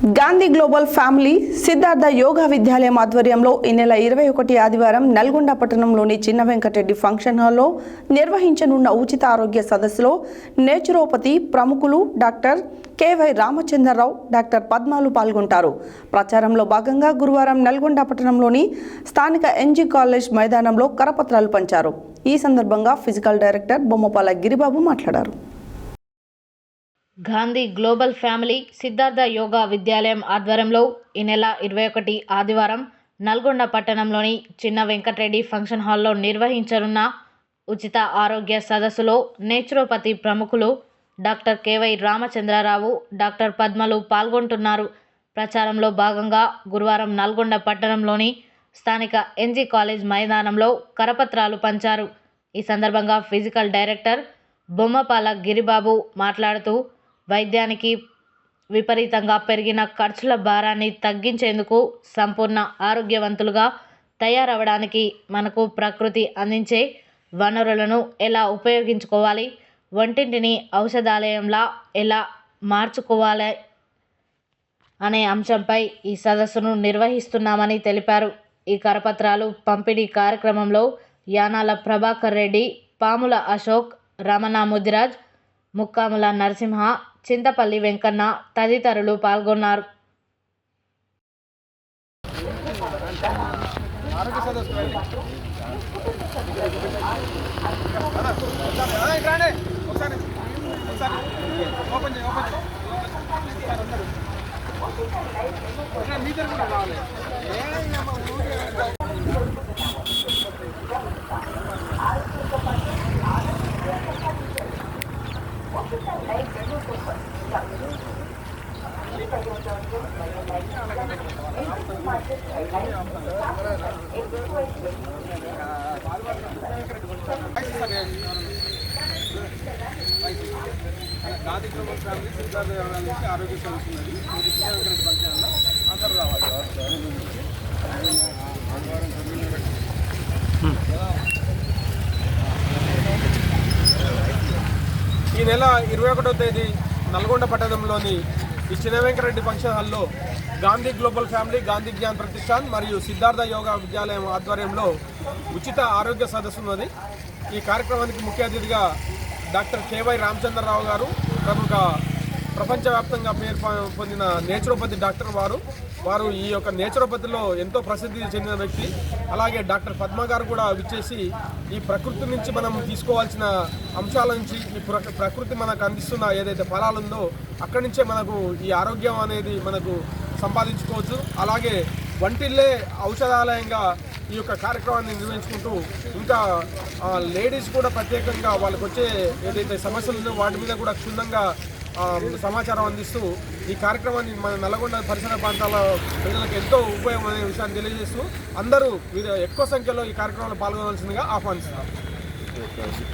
Gandhi global family Siddhartha Yoga Vidyalayam ఆధ్వర్యంలో ఈ నెల ఇరవై ఒకటి ఆదివారం నల్గొండ పట్టణంలోని చిన్న వెంకటరెడ్డి ఫంక్షన్ హాల్లో నిర్వహించనున్న ఉచిత ఆరోగ్య సదస్సులో నేచురోపతి ప్రముఖులు డాక్టర్ కేవై రామచంద్రరావు డాక్టర్ పద్మాలు పాల్గొంటారు. ప్రచారంలో భాగంగా గురువారం నల్గొండ పట్టణంలోని స్థానిక ఎన్జీ కాలేజ్ మైదానంలో కరపత్రాలు పంచారు. ఈ సందర్భంగా ఫిజికల్ డైరెక్టర్ బొమ్మపాల గిరిబాబు మాట్లాడారు. గాంధీ గ్లోబల్ ఫ్యామిలీ సిద్ధార్థ యోగా విద్యాలయం ఆధ్వర్యంలో ఈ నెల ఇరవై ఒకటి ఆదివారం నల్గొండ పట్టణంలోని చిన్న వెంకటరెడ్డి ఫంక్షన్ హాల్లో నిర్వహించనున్న ఉచిత ఆరోగ్య సదస్సులో నేచురోపతి ప్రముఖులు డాక్టర్ కేవై రామచంద్రరావు డాక్టర్ పద్మలు పాల్గొంటున్నారు. ప్రచారంలో భాగంగా గురువారం నల్గొండ పట్టణంలోని స్థానిక ఎన్జీ కాలేజ్ మైదానంలో కరపత్రాలు పంచారు. ఈ సందర్భంగా ఫిజికల్ డైరెక్టర్ బొమ్మపాల గిరిబాబు మాట్లాడుతూ వైద్యానికి విపరీతంగా పెరిగిన ఖర్చుల భారాన్ని తగ్గించేందుకు సంపూర్ణ ఆరోగ్యవంతులుగా తయారవడానికి మనకు ప్రకృతి అందించే వనరులను ఎలా ఉపయోగించుకోవాలి? వంటింటిని ఔషధాలయంలా ఎలా మార్చుకోవాలి? అనే అంశంపై ఈ సదస్సును నిర్వహిస్తున్నామని తెలిపారు. ఈ కరపత్రాలు పంపిణీ కార్యక్రమంలో యానాల ప్రభాకర్ రెడ్డి పాముల అశోక్ రమణ ముదిరాజ్ ముక్కాముల నరసింహ చింతపల్లి వెంకన్న తదితరులు పాల్గొన్నారు. గాంధీ గ్లోబల్ ఫ్యామిలీ సిద్ధార్థ ఆరోగ్య సమస్య ఉన్నది అందరూ రావాలి ఈ నెల ఇరవై ఒకటో తేదీ నల్గొండ పట్టణంలోని ఈ చిన్న ఫంక్షన్ హాల్లో గాంధీ గ్లోబల్ ఫ్యామిలీ గాంధీ జ్ఞాన్ ప్రతిష్టాన్ మరియు సిద్ధార్థ యోగా విద్యాలయం ఆధ్వర్యంలో ఉచిత ఆరోగ్య సదస్సు ఉన్నది. ఈ కార్యక్రమానికి ముఖ్య అతిథిగా డాక్టర్ కేవై రామచంద్రరావు గారు ప్రముఖ ప్రపంచవ్యాప్తంగా పేరు పొందిన నేచురోపతి డాక్టర్ వారు. వారు ఈ యొక్క నేచురోపతిలో ఎంతో ప్రసిద్ధి చెందిన వ్యక్తి. అలాగే డాక్టర్ పద్మ గారు కూడా విచ్చేసి ఈ ప్రకృతి నుంచి మనం తీసుకోవాల్సిన అంశాల నుంచి ఈ ప్రకృతి మనకు అందిస్తున్న ఏదైతే ఫలాలు ఉందో అక్కడి నుంచే మనకు ఈ ఆరోగ్యం అనేది మనకు సంపాదించుకోవచ్చు. అలాగే వంటిల్లే ఔషధాలయంగా ఈ యొక్క కార్యక్రమాన్ని నిర్వహించుకుంటూ ఇంకా లేడీస్ కూడా ప్రత్యేకంగా వాళ్ళకు వచ్చే ఏదైతే సమస్యలు ఉందో వాటి మీద కూడా క్షుణ్ణంగా సమాచారం అందిస్తూ ఈ కార్యక్రమాన్ని మన నల్గొండ పరిసర ప్రాంతాల ప్రజలకు ఎంతో ఉపయోగం అనే విషయాన్ని తెలియజేస్తూ అందరూ ఎక్కువ సంఖ్యలో ఈ కార్యక్రమంలో పాల్గొనవలసిందిగా ఆహ్వానిస్తున్నారు